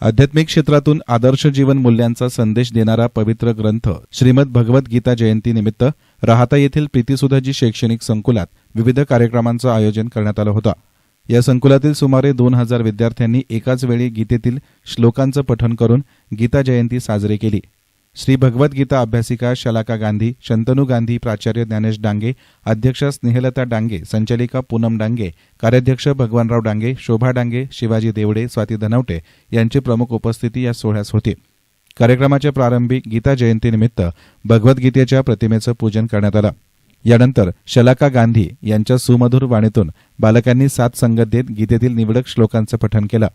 आध्यात्मिक क्षेत्रातून आदर्श जीवन मूल्यांचा संदेश देणारा पवित्र ग्रंथ श्रीमद भगवद्गीता जयंतीनिमित्त राहता येथील प्रीतीसुधाजी शैक्षणिक संकुलात विविध कार्यक्रमांचं आयोजन करण्यात आलं होतं. या संकुलातील सुमारे दोन हजार विद्यार्थ्यांनी एकाच वेळी गीतेतील श्लोकांचं पठण करून गीता जयंती साजरी केली. श्री भगवद्गीता अभ्यासिका शलाका गांधी शंतनू गांधी प्राचार्य ज्ञानेश डांगे अध्यक्ष स्नेहलता डांगे संचालिका पूनम डांगे कार्याध्यक्ष भगवानराव डांगे शोभा डांगे शिवाजी देवडे स्वाती धनवटे यांची प्रमुख उपस्थिती या सोहळ्यास होती. कार्यक्रमाच्या प्रारंभी गीता जयंतीनिमित्त भगवद्गीतेच्या प्रतिमेचं पूजन करण्यात आलं. यानंतर शलाका गांधी यांच्या सुमधुर वाणीतून बालकांनी सात संगत देत गीतेतील निवडक श्लोकांचं पठण केलं.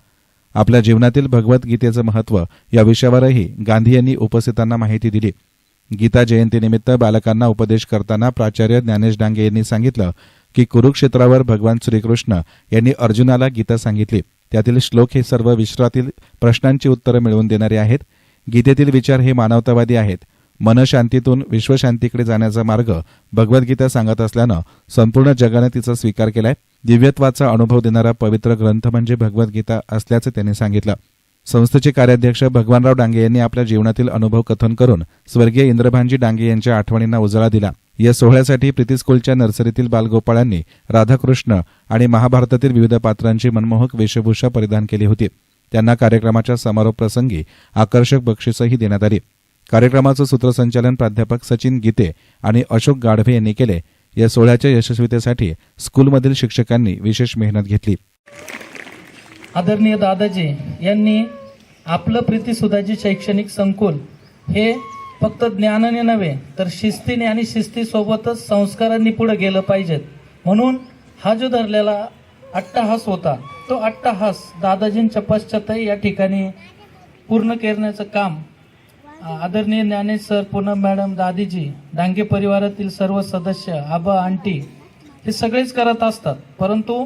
आपल्या जीवनातील भगवद्गीतेचं महत्त्व या विषयावरही गांधी यांनी उपस्थितांना माहिती दिली. गीता जयंतीनिमित्त बालकांना उपदेश करताना प्राचार्य ज्ञानेश डांगे यांनी सांगितलं की कुरुक्षेत्रावर भगवान श्रीकृष्ण यांनी अर्जुनाला गीता सांगितली. त्यातील श्लोक हे सर्व विश्वातील प्रश्नांची उत्तरं मिळवून देणारे आहेत. गीतेतील विचार हे मानवतावादी आहेत. मनशांतीतून विश्वशांतीकडे जाण्याचा मार्ग भगवद्गीता सांगत असल्यानं संपूर्ण जगानं तिचा स्वीकार केलाय. दिव्यत्वाचा अनुभव देणारा पवित्र ग्रंथ म्हणजे भगवद्गीता असल्याचं त्यांनी सांगितलं. संस्थेचे कार्याध्यक्ष भगवानराव डांगे यांनी आपल्या जीवनातील अनुभव कथन करून स्वर्गीय इंद्रभानजी डांगे यांच्या आठवणींना उजाळा दिला. या सोहळ्यासाठी प्रीती स्कूलच्या नर्सरीतील बालगोपाळांनी राधाकृष्ण आणि महाभारतातील विविध पात्रांची मनमोहक वेशभूषा परिधान केली होती. त्यांना कार्यक्रमाच्या समारोप प्रसंगी आकर्षक बक्षीसही देण्यात आली. कार्यक्रमाचं सूत्रसंचालन प्राध्यापक सचिन गीते आणि अशोक गाढवे यांनी केले. या सोहळ्याच्या यशस्वीतेसाठी स्कूलमधील शिक्षकांनी विशेष मेहनत घेतली. आदरणीय दादाजी यांनी आपलं प्रीतीसुधाजी शैक्षणिक संकुल हे फक्त ज्ञानाने नव्हे तर शिस्तीने आणि शिस्तीसोबतच संस्कारांनी पुढे गेलं पाहिजेत. म्हणून हा जो धरलेला अट्टहास होता तो अट्टहास दादाजींच्या पश्चातही या ठिकाणी पूर्ण करण्याचं काम आदरणीय ज्ञानेश सर पूनम मॅडम दादीजी डांगे परिवारातील सर्व सदस्य आबा आंटी हे सगळेच करत असतात. परंतु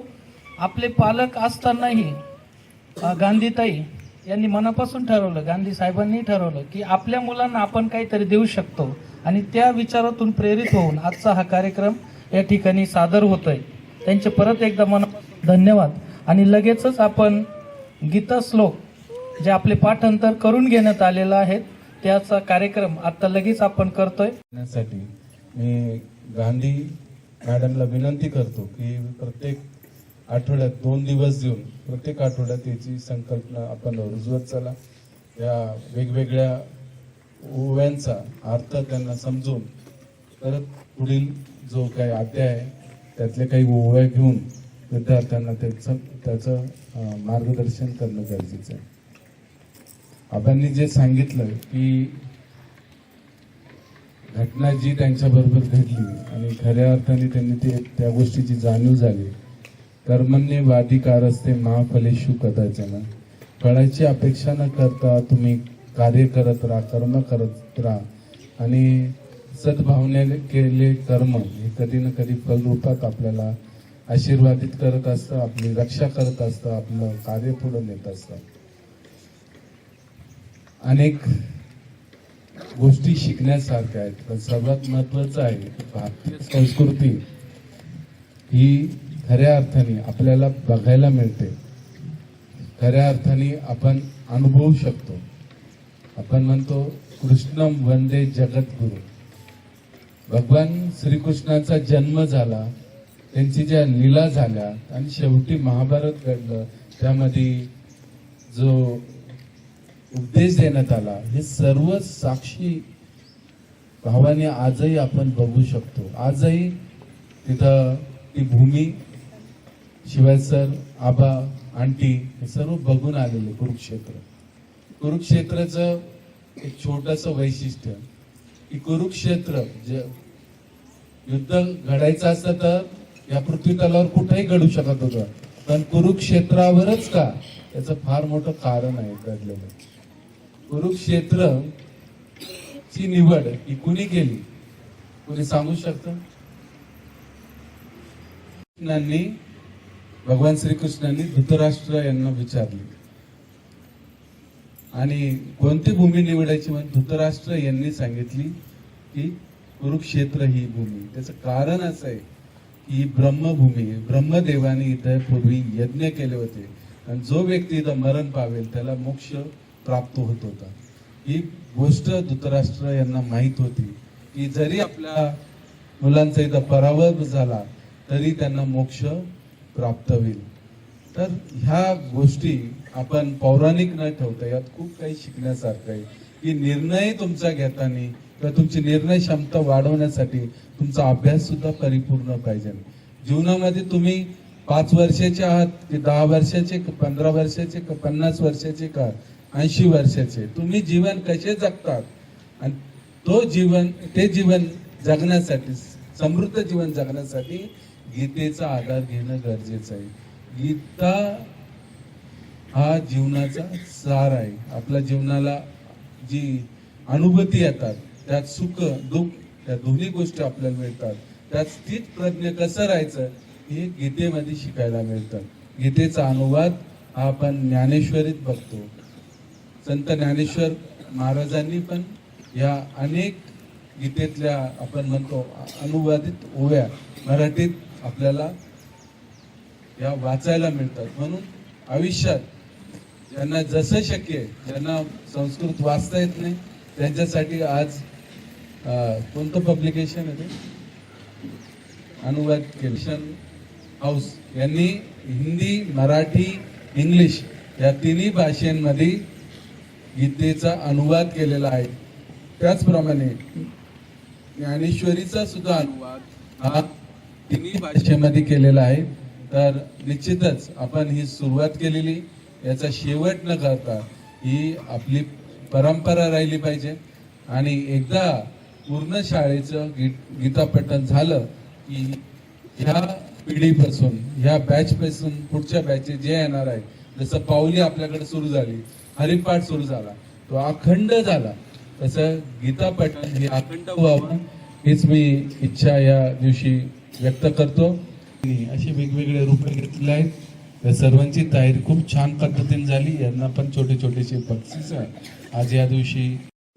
आपले पालक असतानाही गांधीताई यांनी मनापासून ठरवलं गांधी साहेबांनी ठरवलं की आपल्या मुलांना आपण काहीतरी देऊ शकतो आणि त्या विचारातून प्रेरित होऊन आजचा हा कार्यक्रम या ठिकाणी सादर होतोय. त्यांचे परत एकदा मनापासून धन्यवाद. आणि लगेचच आपण गीता श्लोक जे आपले पाठांतर करून घेण्यात आलेलं आहे त्याचा कार्यक्रम आता लगेच आपण करतोय. करण्यासाठी मी गांधी मॅडमला विनंती करतो की प्रत्येक आठवड्यात दोन दिवस देऊन प्रत्येक आठवड्यात याची संकल्पना आपण रुजवत चला. या वेगवेगळ्या ओव्यांचा अर्थ त्यांना समजून परत पुढील जो काही अध्याय आहे त्यातले काही ओव्या घेऊन विद्यार्थ्यांना त्याचं त्याचं मार्गदर्शन करणं गरजेचं आहे. आबांनी जे सांगितलं की घटना जी त्यांच्या बरोबर घडली आणि खऱ्या अर्थाने त्यांनी ते त्या गोष्टीची जाणीव झाली कर्मण्य वाधिकार असते महाफलेशु कदाचन. फळाची अपेक्षा न करता तुम्ही कार्य करत राहा कर्म करत राहा. आणि सद्भावनेने केले कर्म हे कधी ना कधी फलरूपात आपल्याला आशीर्वादित करत असतं आपली रक्षा करत असतं आपलं कार्य पुढे नेत असतं. अनेक गोष्टी शिकण्यासारख्या आहेत पण सर्वात महत्वाचं आहे भारतीय संस्कृती ही खऱ्या अर्थाने आपल्याला बघायला मिळते. खऱ्या अर्थाने आपण अनुभवू शकतो. आपण म्हणतो कृष्णम वंदे जगद्गुरु. भगवान श्रीकृष्णाचा जन्म झाला त्यांची ज्या लीला झाल्या आणि शेवटी महाभारत घडलं त्यामध्ये जो उपदेश देण्यात आला. हे सर्व साक्षी भावाने आजही आपण बघू शकतो. आजही तिथं ती भूमी शिवाय सर आबा आंटी हे सर्व बघून आलेले कुरुक्षेत्र. कुरुक्षेत्राचं एक छोटस वैशिष्ट्य की कुरुक्षेत्र जे युद्ध घडायचं असतं तर या पृथ्वी तलावर कुठेही घडू शकत होतं. पण कुरुक्षेत्रावरच का? त्याचं फार मोठं कारण आहे घडलेलं. कुरुक्षेत्र ची निवड ही कुणी केली? कुणी सांगू शकत? कृष्णांनी भगवान श्रीकृष्णांनी धृतराष्ट्र यांना विचारले. आणि कोणती भूमी निवडायची म्हणजे धृतराष्ट्र यांनी सांगितली की कुरुक्षेत्र ही भूमी. त्याचं कारण असं आहे की ही ब्रह्मभूमी आहे. ब्रह्मदेवाने इथं पूर्वी यज्ञ केले होते. आणि जो व्यक्ती इथं मरण पावेल त्याला मोक्ष प्राप्त होत होता. ही गोष्ट धृतराष्ट्र यांना माहीत होती की जरी आपल्या मुलांचा इथं पराभव झाला तरी त्यांना मोक्ष प्राप्त होईल. तर ह्या गोष्टी आपण पौराणिक न ठेवता यात खूप काही शिकण्यासारखं आहे की निर्णय तुमचा घेताना किंवा तुमची निर्णय क्षमता वाढवण्यासाठी तुमचा अभ्यास सुद्धा परिपूर्ण पाहिजे. जीवनामध्ये तुम्ही पाच वर्षाचे आहात की दहा वर्षाचे पंधरा वर्षाचे का पन्नास वर्षाचे का? ऐंशी वर्षाचे. तुम्ही जीवन कसे जगतात? आणि तो जीवन ते जीवन जगण्यासाठी समृद्ध जीवन जगण्यासाठी गीतेचा आधार घेणं गरजेचं आहे. गीता हा जीवनाचा सार आहे. आपल्या जीवनाला जी अनुभूती येतात त्यात सुख दुःख त्या दोन्ही गोष्टी आपल्याला मिळतात. त्यात स्थित प्रज्ञ कसं राहायचं हे गीतेमध्ये शिकायला मिळतं. गीतेचा अनुवाद हा आपण ज्ञानेश्वरीत बघतो. संत ज्ञानेश्वर महाराजांनी पण या अनेक गीतेतल्या आपण म्हणतो अनुवादित ओव्या मराठीत आपल्याला या वाचायला मिळतात. म्हणून आयुष्यात ज्यांना जसं शक्य आहे ज्यांना संस्कृत वाचता येत नाही त्यांच्यासाठी आज कोणतं पब्लिकेशन आहे ते? अनुवाद केशन हाऊस यांनी हिंदी मराठी इंग्लिश या तिन्ही भाषांमध्ये गीतेचा अनुवाद केलेला आहे. त्याचप्रमाणे ज्ञानेश्वरीचा सुद्धा अनुवाद हा तिन्ही भाषेमध्ये केलेला आहे. तर निश्चितच आपण ही सुरुवात केलेली याचा शेवट न करता ही आपली परंपरा राहिली पाहिजे. आणि एकदा पूर्ण शाळेचं गीत गीता पठण झालं की ह्या पिढीपासून ह्या बॅचपासून पुढच्या बॅचे जे येणार आहे जसं पाऊली आपल्याकडे सुरू झाली हरिपाठ सुरू झाला. तो अखंड झाला. तसं गीता पठण हे अखंड व्हावं हीच मी इच्छा या दिवशी व्यक्त करतो. असे वेगवेगळे रूप घेतले आहेत. त्या सर्वांची तयारी खूप छान पद्धतीने झाली. यांना पण छोटे छोटेसे बक्षीस आज या दिवशी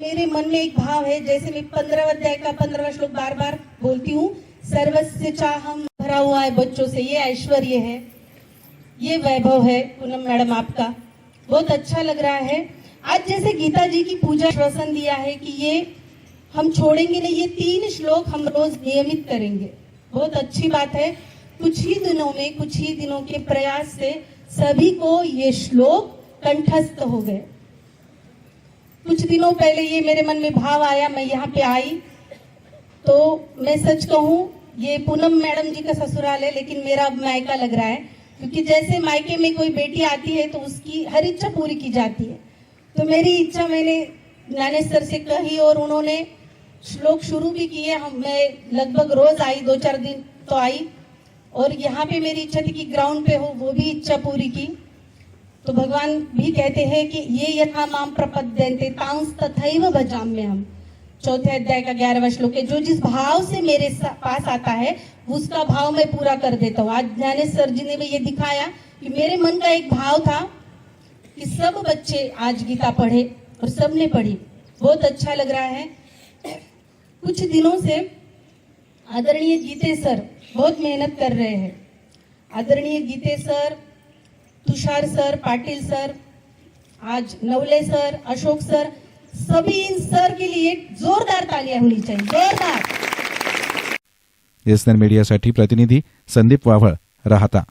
मेरे मन में एक भाव है जैसे मैं पंद्रह अध्याय का पंद्रह श्लोक बार बार बोलती हूँ सर्वस्य चाहम भरा हुआ है बच्चों से ये ऐश्वर्य है ये वैभव है पूनम मैडम आपका। बहुत अच्छा लग रहा है। आज जैसे गीता जी की पूजा श्वसन दिया है कि ये हम छोड़ेंगे नहीं, ये तीन श्लोक हम रोज नियमित करेंगे। बहुत अच्छी बात है। कुछ ही दिनों में, कुछ ही दिनों के प्रयास से सभी को ये श्लोक कंठस्थ हो गए। कुछ दिनों पहले ये मेरे मन में भाव आया, मैं यहाँ पे आई। तो मैं सच कहूँ, ये पूनम मैडम जी का ससुराल है, लेकिन मेरा अब मायका लग रहा है। क्योंकि जैसे मायके में कोई बेटी आती है तो उसकी हर इच्छा पूरी की जाती है। तो मेरी इच्छा मैंने ज्ञानेश्वर से कही और उन्होंने श्लोक शुरू भी किए। हम मैं लगभग रोज आई, दो चार दिन तो आई। और यहाँ पे मेरी इच्छा थी कि ग्राउंड पे हो, वो भी इच्छा पूरी की। तो भगवान भी कहते हैं कि ये यथा माम प्रपद्यन्ते, तांस तथैव भजाम्य हम चौथे अध्याय का ग्यारहवा श्लोक है, जो जिस भाव से मेरे पास आता है, उसका भाव मैं पूरा कर देता हूँ। आज ज्ञानेश्वर जी ने भी ये दिखाया कि मेरे मन का एक भाव था कि सब बच्चे आज गीता पढ़े और सबने पढ़ी। बहुत अच्छा लग रहा है। कुछ दिनों से आदरणीय गीते सर बहुत मेहनत कर रहे हैं। आदरणीय Gite sir, Tushar sir, Patil sir, आज नवले सर, अशोक सर सभी इन सर के लिए जोरदार तालियां होनी चाहिए। जोरदार। एसएन मीडियासाठी प्रतिनिधी संदीप वावळ राहता।